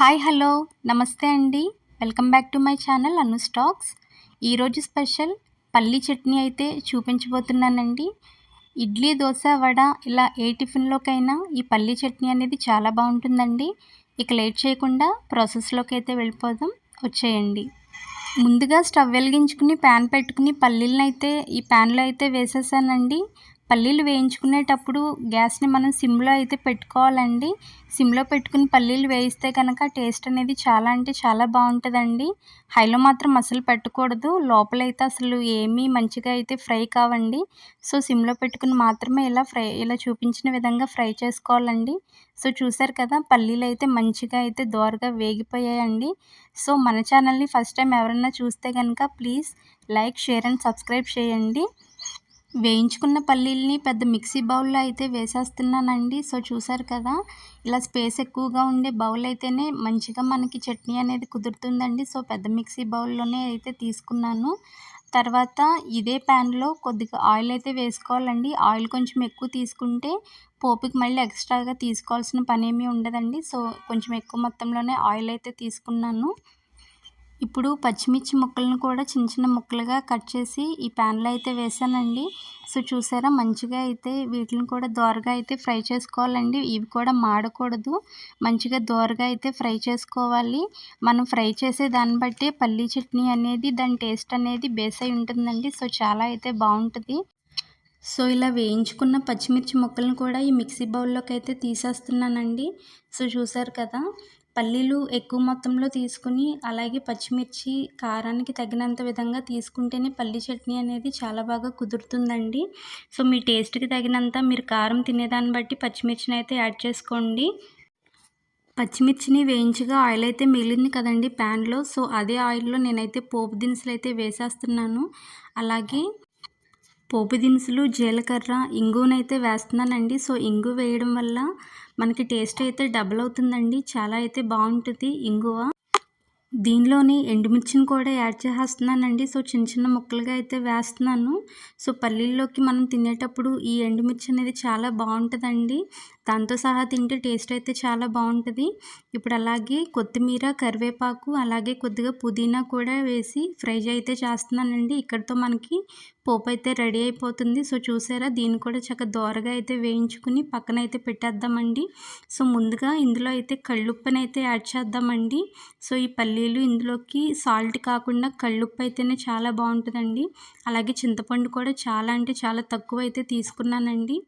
Hi hello. నమస్తే అండి. Welcome back to my channel Anu stacks. ఈరోజు స్పెషల్ పల్లి చట్నీ అయితే చూపించబోతున్నానండి. ఇడ్లీ దోశ వడ ఇలా ఏ టిఫిన్లోకైనా ఈ పల్లి చట్నీ అనేది చాలా బాగుంటుందండి. ఇక లేట్ చేయకుండా ప్రాసెస్లోకి అయితే వెళ్ళిపోదాం. వచ్చేయండి. ముందుగా స్టవ్ వెలిగించుకుని ప్యాన్ పెట్టుకుని పల్లీలను అయితే ఈ ప్యాన్లో అయితే వేసేసానండి. పల్లీలు వేయించుకునేటప్పుడు గ్యాస్ని మనం సిమ్లో అయితే పెట్టుకోవాలండి. సిమ్లో పెట్టుకుని పల్లీలు వేయిస్తే కనుక టేస్ట్ అనేది చాలా అంటే చాలా బాగుంటుందండి. హైలో మాత్రం అసలు పెట్టకూడదు. లోపలైతే అసలు ఏమీ మంచిగా అయితే ఫ్రై కావండి. సో సిమ్లో పెట్టుకుని మాత్రమే ఇలా ఫ్రై ఇలా చూపించిన విధంగా ఫ్రై చేసుకోవాలండి. సో చూసారు కదా పల్లీలు అయితే మంచిగా అయితే దోరగా వేగిపోయాయండి. సో మన ఛానల్ని ఫస్ట్ టైం ఎవరన్నా చూస్తే కనుక please like share and subscribe చేయండి. వేయించుకున్న పల్లీల్ని పెద్ద మిక్సీ బౌల్లో అయితే వేసేస్తున్నానండి. సో చూసారు కదా ఇలా స్పేస్ ఎక్కువగా ఉండే బౌల్ అయితేనే మంచిగా మనకి చట్నీ అనేది కుదురుతుందండి. సో పెద్ద మిక్సీ బౌల్లోనే అయితే తీసుకున్నాను. తర్వాత ఇదే ప్యాన్లో కొద్దిగా ఆయిల్ అయితే వేసుకోవాలండి. ఆయిల్ కొంచెం ఎక్కువ తీసుకుంటే పోపుకి మళ్ళీ ఎక్స్ట్రాగా తీసుకోవాల్సిన పని ఏమీ ఉండదండి. సో కొంచెం ఎక్కువ మొత్తంలోనే ఆయిల్ అయితే తీసుకున్నాను. ఇప్పుడు పచ్చిమిర్చి ముక్కలను కూడా చిన్న చిన్న ముక్కలుగా కట్ చేసి ఈ ప్యాన్లో అయితే వేసానండి. సో చూసారా మంచిగా అయితే వీటిని కూడా దోరగా అయితే ఫ్రై చేసుకోవాలండి. ఇవి కూడా మాడకూడదు. మంచిగా దోరగా అయితే ఫ్రై చేసుకోవాలి. మనం ఫ్రై చేసే దాన్ని బట్టి పల్లీ చట్నీ అనేది దాని టేస్ట్ అనేది బేస్ అయి ఉంటుందండి. సో చాలా అయితే బాగుంటుంది. సో ఇలా వేయించుకున్న పచ్చిమిర్చి ముక్కలను కూడా ఈ మిక్సీ బౌల్లోకి అయితే తీసేస్తున్నానండి. సో చూసారు కదా పల్లీలు ఎక్కువ మొత్తంలో తీసుకుని అలాగే పచ్చిమిర్చి కారానికి తగినంత విధంగా తీసుకుంటేనే పల్లీ చట్నీ అనేది చాలా బాగా కుదురుతుందండి. సో మీ టేస్ట్కి తగినంత మీరు కారం తినేదాన్ని బట్టి పచ్చిమిర్చిని అయితే యాడ్ చేసుకోండి. పచ్చిమిర్చిని వేయించగా ఆయిల్ అయితే మిగిలింది కదండి ప్యాన్లో. సో అదే ఆయిల్లో నేనైతే పోపు దినుసులు అయితే వేసేస్తున్నాను. అలాగే పోపు దినుసులు జీలకర్ర ఇంగువనైతే వేస్తున్నానండి. సో ఇంగు వేయడం వల్ల మనకి టేస్ట్ అయితే డబుల్ అవుతుందండి. చాలా అయితే బాగుంటుంది. ఇంగువ. దీనిలోని ఎండుమిర్చిని కూడా యాడ్ చేసేస్తున్నానండి. సో చిన్న చిన్న ముక్కలుగా అయితే వేస్తున్నాను. సో పల్లీల్లోకి మనం తినేటప్పుడు ఈ ఎండుమిర్చి అనేది చాలా బాగుంటుందండి. దాంతో సహా తింటే టేస్ట్ అయితే చాలా బాగుంటుంది. ఇప్పుడు అలాగే కొత్తిమీర కరివేపాకు అలాగే కొద్దిగా పుదీనా కూడా వేసి ఫ్రై అయితే చేస్తున్నానండి. ఇక్కడితో మనకి పోపు అయితే రెడీ అయిపోతుంది. సో చూసారా? దీన్ని కూడా చక్కగా దోరగా అయితే వేయించుకుని పక్కన అయితే పెట్టేద్దామండి. సో ముందుగా ఇందులో అయితే కళ్ళుప్పని అయితే యాడ్ చేద్దామండి. సో ఈ పల్లీలు ఇందులోకి సాల్ట్ కాకుండా కళ్ళుప్పు అయితేనే చాలా బాగుంటుందండి. అలాగే చింతపండు కూడా చాలా అంటే చాలా తక్కువ అయితే తీసుకున్నానండి.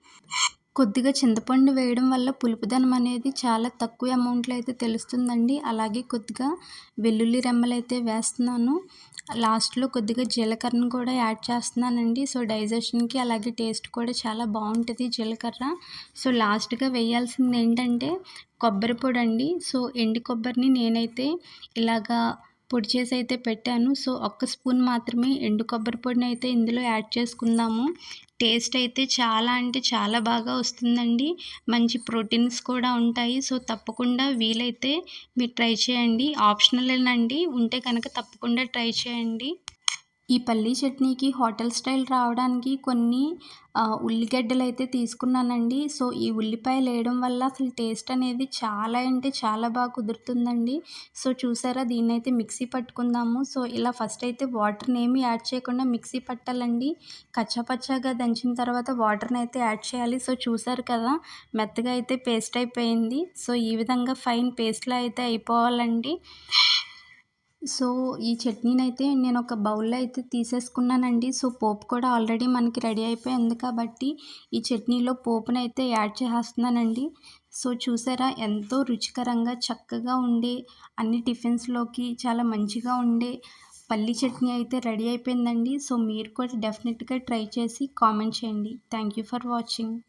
కొద్దిగా చింతపండు వేయడం వల్ల పులుపుదనం అనేది చాలా తక్కువ అమౌంట్లో అయితే తెలుస్తుందండి. అలాగే కొద్దిగా వెల్లుల్లి రెమ్మలు అయితే వేస్తున్నాను. లాస్ట్లో కొద్దిగా జీలకర్రను కూడా యాడ్ చేస్తున్నానండి. సో డైజెషన్కి అలాగే టేస్ట్ కూడా చాలా బాగుంటుంది జీలకర్ర. సో లాస్ట్గా వేయాల్సింది ఏంటంటే కొబ్బరి పొడి అండి సో ఎండి కొబ్బరిని నేనైతే ఇలాగా పొడి చేసి అయితే పెట్టాను. సో ఒక్క స్పూన్ మాత్రమే ఎండు కొబ్బరి పొడిని అయితే ఇందులో యాడ్ చేసుకుందాము. టేస్ట్ అయితే చాలా అంటే చాలా బాగా వస్తుందండి. మంచి ప్రోటీన్స్ కూడా ఉంటాయి. సో తప్పకుండా వీలైతే మీరు ట్రై చేయండి. ఆప్షనలేనండి ఉంటే కనుక తప్పకుండా ట్రై చేయండి. ఈ పల్లీ చట్నీకి హోటల్ స్టైల్ రావడానికి కొన్ని ఉల్లిగడ్డలు అయితే తీసుకున్నానండి. సో ఈ ఉల్లిపాయలు వేయడం వల్ల అసలు టేస్ట్ అనేది చాలా అంటే చాలా బాగా కుదురుతుందండి. సో చూసారా? దీన్ని అయితే మిక్సీ పట్టుకుందాము. సో ఇలా ఫస్ట్ అయితే వాటర్ని ఏమి యాడ్ చేయకుండా మిక్సీ పట్టాలండి. కచ్చపచ్చగా దంచిన తర్వాత వాటర్ని అయితే యాడ్ చేయాలి. సో చూసారు కదా? మెత్తగా అయితే పేస్ట్ అయిపోయింది. సో ఈ విధంగా ఫైన్ పేస్ట్లో అయితే అయిపోవాలండి. సో ఈ చట్నీని అయితే నేను ఒక బౌల్లో అయితే తీసేసుకున్నానండి. సో పోపు కూడా ఆల్రెడీ మనకి రెడీ అయిపోయింది కాబట్టి ఈ చట్నీలో పోపును అయితే యాడ్ చేసేస్తున్నానండి. సో చూసారా ఎంతో రుచికరంగా చక్కగా ఉండే అన్ని టిఫిన్స్లోకి చాలా మంచిగా ఉండే పల్లి చట్నీ అయితే రెడీ అయిపోయిందండి. సో మీరు కూడా డెఫినెట్గా ట్రై చేసి కామెంట్ చేయండి. Thank you for watching.